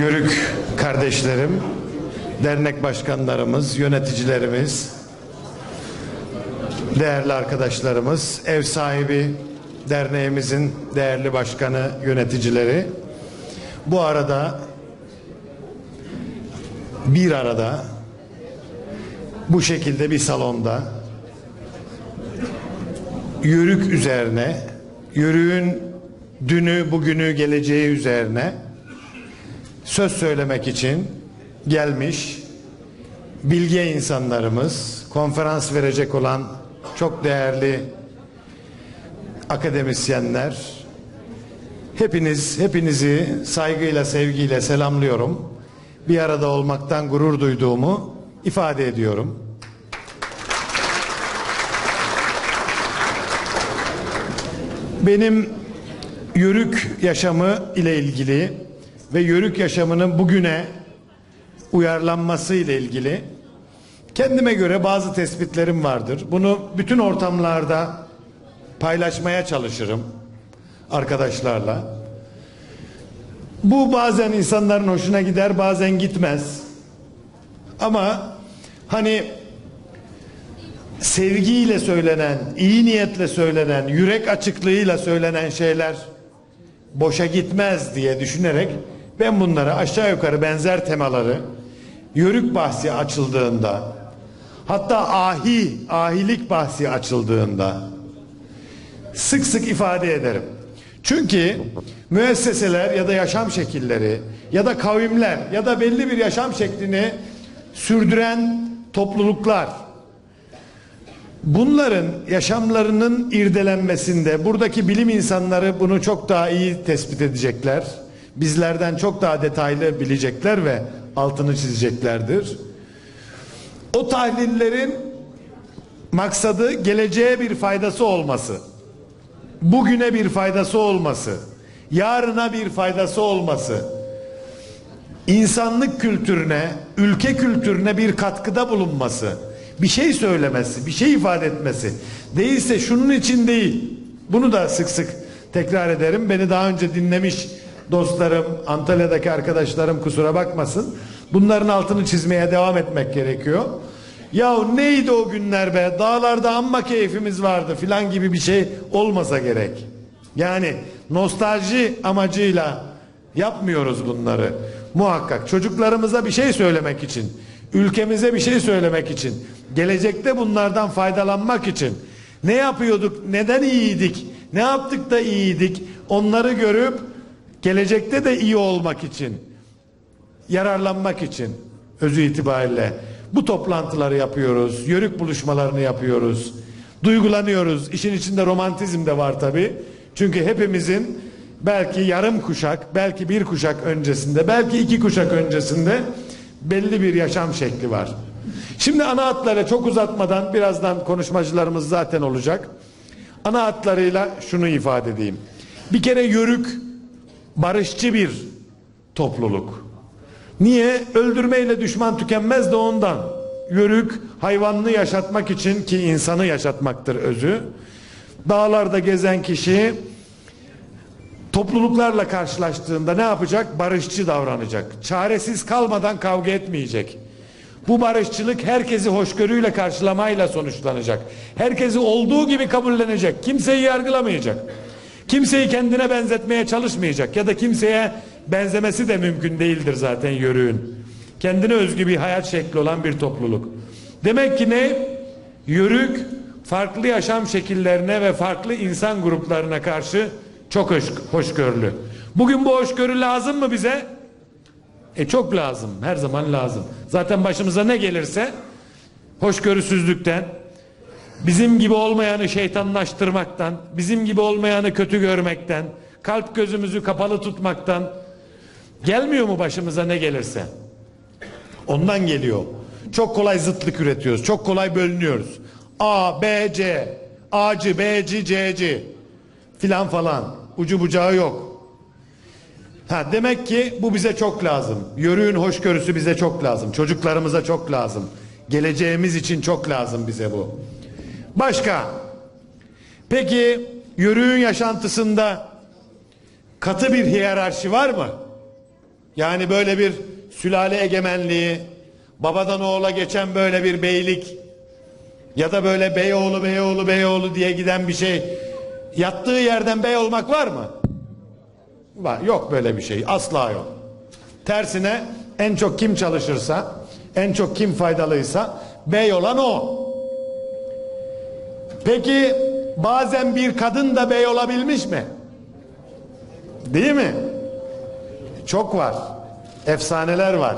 Yörük kardeşlerim, dernek başkanlarımız, yöneticilerimiz, değerli arkadaşlarımız, ev sahibi derneğimizin değerli başkanı, yöneticileri. Bu arada bir arada bu şekilde bir salonda yörük üzerine, yörüğün dünü, bugünü, geleceği üzerine söz söylemek için gelmiş bilge insanlarımız, konferans verecek olan çok değerli akademisyenler, hepiniz, hepinizi saygıyla, sevgiyle selamlıyorum. Bir arada olmaktan gurur duyduğumu ifade ediyorum. Benim yörük yaşamı ile ilgili ve yörük yaşamının bugüne uyarlanması ile ilgili kendime göre bazı tespitlerim vardır. Bunu bütün ortamlarda paylaşmaya çalışırım arkadaşlarla. Bu bazen insanların hoşuna gider, bazen gitmez. Ama hani sevgiyle söylenen, iyi niyetle söylenen, yürek açıklığıyla söylenen şeyler boşa gitmez diye düşünerek ben bunları aşağı yukarı benzer temaları yörük bahsi açıldığında hatta ahi, ahilik bahsi açıldığında sık sık ifade ederim. Çünkü müesseseler ya da yaşam şekilleri ya da kavimler ya da belli bir yaşam şeklini sürdüren topluluklar bunların yaşamlarının irdelenmesinde buradaki bilim insanları bunu çok daha iyi tespit edecekler. Bizlerden çok daha detaylı bilecekler ve altını çizeceklerdir. O tahlillerin maksadı geleceğe bir faydası olması. Bugüne bir faydası olması. Yarına bir faydası olması. insanlık kültürüne, ülke kültürüne bir katkıda bulunması. Bir şey söylemesi, bir şey ifade etmesi. Değilse şunun için değil. Bunu da sık sık tekrar ederim. Beni daha önce dinlemiş dostlarım, Antalya'daki arkadaşlarım kusura bakmasın. Bunların altını çizmeye devam etmek gerekiyor. Ya neydi o günler be? Dağlarda amma keyfimiz vardı filan gibi bir şey olmasa gerek. Yani nostalji amacıyla yapmıyoruz bunları. Muhakkak çocuklarımıza bir şey söylemek için, ülkemize bir şey söylemek için, gelecekte bunlardan faydalanmak için ne yapıyorduk, neden iyiydik, ne yaptık da iyiydik onları görüp gelecekte de iyi olmak için, yararlanmak için özü itibariyle bu toplantıları yapıyoruz, yörük buluşmalarını yapıyoruz, duygulanıyoruz. İşin içinde romantizm de var tabi. Çünkü hepimizin belki yarım kuşak, belki bir kuşak öncesinde, belki iki kuşak öncesinde belli bir yaşam şekli var. Şimdi ana hatlara çok uzatmadan birazdan konuşmacılarımız zaten olacak. Ana hatlarıyla şunu ifade edeyim. Bir kere yörük barışçı bir topluluk. Niye? Öldürmeyle düşman tükenmez de ondan. Yörük hayvanını yaşatmak için ki insanı yaşatmaktır özü. Dağlarda gezen kişi topluluklarla karşılaştığında ne yapacak? Barışçı davranacak. Çaresiz kalmadan kavga etmeyecek. Bu barışçılık herkesi hoşgörüyle karşılamayla sonuçlanacak. Herkesi olduğu gibi kabullenecek. Kimseyi yargılamayacak. Kimseyi kendine benzetmeye çalışmayacak ya da kimseye benzemesi de mümkün değildir zaten yörüğün. Kendine özgü bir hayat şekli olan bir topluluk. Demek ki ne? Yörük farklı yaşam şekillerine ve farklı insan gruplarına karşı çok hoş, hoşgörülü. Bugün bu hoşgörü lazım mı bize? E çok lazım. Her zaman lazım. Zaten başımıza ne gelirse hoşgörüsüzlükten, bizim gibi olmayanı şeytanlaştırmaktan, bizim gibi olmayanı kötü görmekten, kalp gözümüzü kapalı tutmaktan gelmiyor mu başımıza ne gelirse? Ondan geliyor. Çok kolay zıtlık üretiyoruz. Çok kolay bölünüyoruz. A, B, C. A'cı, B'ci, C'ci filan falan. Ucu bucağı yok. Ha, demek ki bu bize çok lazım. Yörüğün hoşgörüsü bize çok lazım. Çocuklarımıza çok lazım. Geleceğimiz için çok lazım bize bu. Başka? Peki yörüğün yaşantısında katı bir hiyerarşi var mı? Yani böyle bir sülale egemenliği, babadan oğula geçen böyle bir beylik ya da böyle beyoğlu beyoğlu beyoğlu diye giden bir şey. Yattığı yerden bey olmak var mı? Var. Yok böyle bir şey. Asla yok. Tersine en çok kim çalışırsa, en çok kim faydalıysa bey olan o. Peki bazen bir kadın da bey olabilmiş mi? Değil mi? Çok var. Efsaneler var.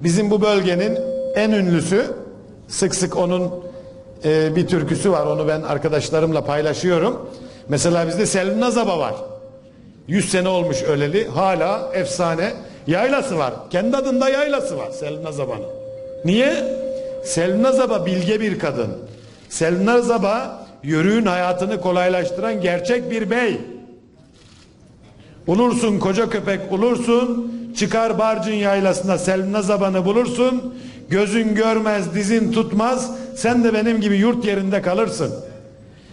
Bizim bu bölgenin en ünlüsü sık sık onun e, bir türküsü var. Onu ben arkadaşlarımla paylaşıyorum. Mesela bizde Selvi Nazaba var. 100 sene olmuş öleli. Hala efsane. Yaylası var. Kendi adında yaylası var Selvi Nazaba'nın. Niye? Selvi Nazaba bilge bir kadın. Selvi Nazaba yörüğün hayatını kolaylaştıran gerçek bir bey. Ulursun koca köpek ulursun, çıkar Barcın yaylasında Selvi zabanı bulursun, gözün görmez dizin tutmaz, sen de benim gibi yurt yerinde kalırsın.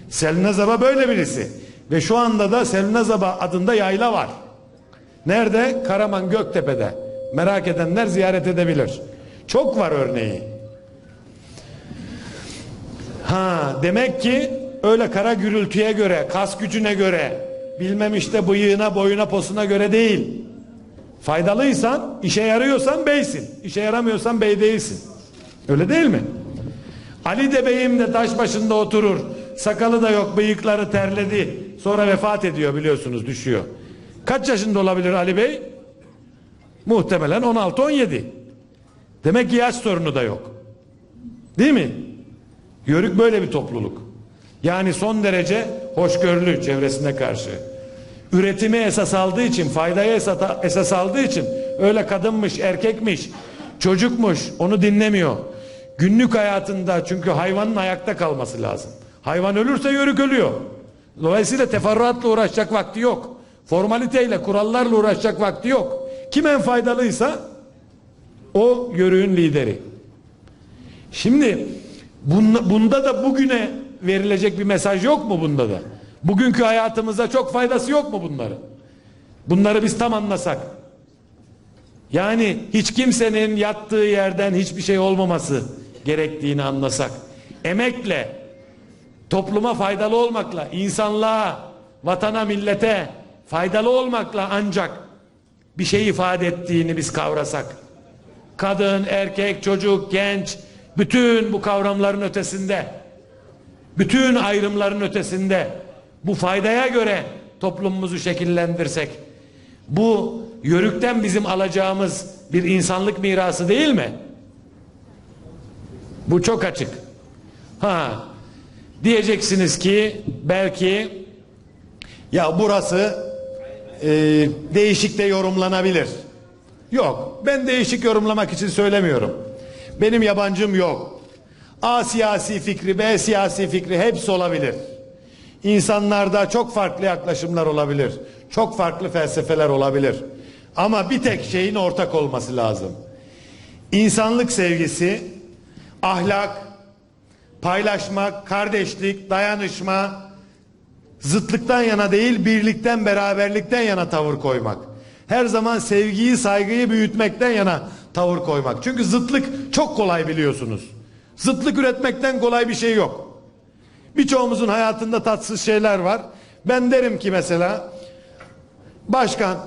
Selvi Zaba böyle birisi. Ve şu anda da Selvi Zaba adında yayla var. Nerede? Karaman Göktepe'de. Merak edenler ziyaret edebilir. Çok var örneği. Ha demek ki öyle kara gürültüye göre, kas gücüne göre, bilmem işte bıyığına, boyuna, posuna göre değil. Faydalıysan, işe yarıyorsan beysin. İşe yaramıyorsan bey değilsin. Öyle değil mi? Ali de beyim de taş başında oturur. Sakalı da yok, bıyıkları terledi. Sonra vefat ediyor biliyorsunuz, düşüyor. Kaç yaşında olabilir Ali Bey? Muhtemelen 16-17. Demek ki yaş sorunu da yok. Değil mi? Yörük böyle bir topluluk. Yani son derece hoşgörülü çevresine karşı. Üretimi esas aldığı için, faydayı esas aldığı için öyle kadınmış, erkekmiş, çocukmuş onu dinlemiyor. Günlük hayatında çünkü hayvanın ayakta kalması lazım. Hayvan ölürse yörük ölüyor. Dolayısıyla teferruatla uğraşacak vakti yok. Formaliteyle, kurallarla uğraşacak vakti yok. Kim en faydalıysa o yörüğün lideri. Şimdi bunda, bunda da bugüne verilecek bir mesaj yok mu bunda da? Bugünkü hayatımıza çok faydası yok mu bunların? Bunları biz tam anlasak. Yani hiç kimsenin yattığı yerden hiçbir şey olmaması gerektiğini anlasak. Emekle, topluma faydalı olmakla, insanlığa, vatana, millete faydalı olmakla ancak bir şey ifade ettiğini biz kavrasak. Kadın, erkek, çocuk, genç, bütün bu kavramların ötesinde bütün ayrımların ötesinde bu faydaya göre toplumumuzu şekillendirsek bu yörükten bizim alacağımız bir insanlık mirası değil mi? Bu çok açık. Ha diyeceksiniz ki belki ya burası e, değişik de yorumlanabilir. Yok ben değişik yorumlamak için söylemiyorum. Benim yabancım yok. A siyasi fikri, B siyasi fikri hepsi olabilir. İnsanlarda çok farklı yaklaşımlar olabilir. Çok farklı felsefeler olabilir. Ama bir tek şeyin ortak olması lazım. İnsanlık sevgisi, ahlak, paylaşmak, kardeşlik, dayanışma, zıtlıktan yana değil birlikten, beraberlikten yana tavır koymak. Her zaman sevgiyi, saygıyı büyütmekten yana tavır koymak. Çünkü zıtlık çok kolay biliyorsunuz. Zıtlık üretmekten kolay bir şey yok. Birçoğumuzun hayatında tatsız şeyler var. Ben derim ki mesela başkan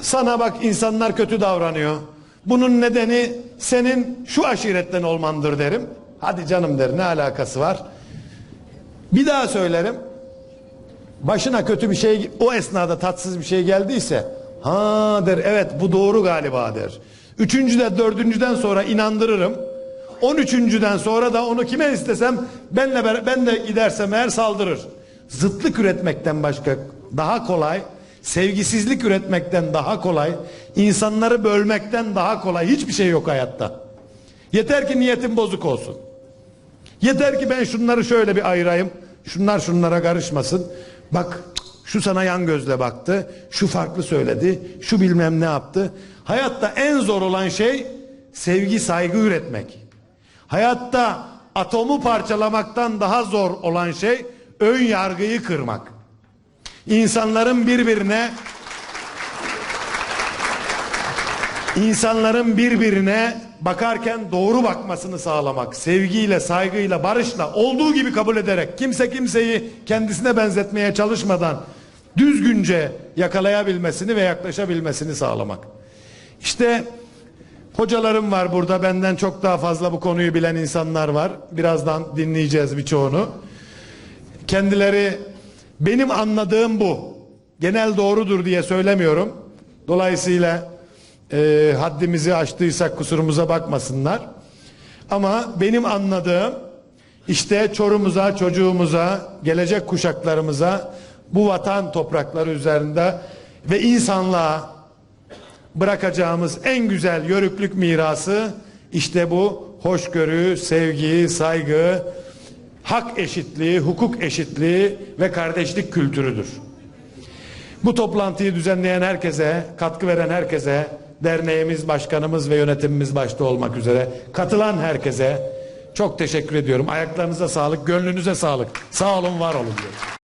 sana bak insanlar kötü davranıyor. Bunun nedeni senin şu aşiretten olmandır derim. Hadi canım der ne alakası var? Bir daha söylerim. Başına kötü bir şey o esnada tatsız bir şey geldiyse ha der evet bu doğru galiba der. Üçüncüde dördüncüden sonra inandırırım. 13.den sonra da onu kime istesem benle ben de gidersem eğer saldırır. Zıtlık üretmekten başka daha kolay, sevgisizlik üretmekten daha kolay, insanları bölmekten daha kolay hiçbir şey yok hayatta. Yeter ki niyetin bozuk olsun. Yeter ki ben şunları şöyle bir ayırayım. Şunlar şunlara karışmasın. Bak şu sana yan gözle baktı. Şu farklı söyledi. Şu bilmem ne yaptı. Hayatta en zor olan şey sevgi saygı üretmek. Hayatta atomu parçalamaktan daha zor olan şey ön yargıyı kırmak. İnsanların birbirine İnsanların birbirine bakarken doğru bakmasını sağlamak, sevgiyle, saygıyla, barışla, olduğu gibi kabul ederek, kimse kimseyi kendisine benzetmeye çalışmadan düzgünce yakalayabilmesini ve yaklaşabilmesini sağlamak. İşte hocalarım var burada, benden çok daha fazla bu konuyu bilen insanlar var. Birazdan dinleyeceğiz birçoğunu. Kendileri benim anladığım bu. Genel doğrudur diye söylemiyorum. Dolayısıyla e, haddimizi aştıysak kusurumuza bakmasınlar. Ama benim anladığım işte çorumuza, çocuğumuza, gelecek kuşaklarımıza bu vatan toprakları üzerinde ve insanlığa bırakacağımız en güzel yörüklük mirası işte bu hoşgörü, sevgi, saygı, hak eşitliği, hukuk eşitliği ve kardeşlik kültürüdür. Bu toplantıyı düzenleyen herkese, katkı veren herkese, derneğimiz, başkanımız ve yönetimimiz başta olmak üzere katılan herkese çok teşekkür ediyorum. Ayaklarınıza sağlık, gönlünüze sağlık. Sağ olun, var olun diyorum.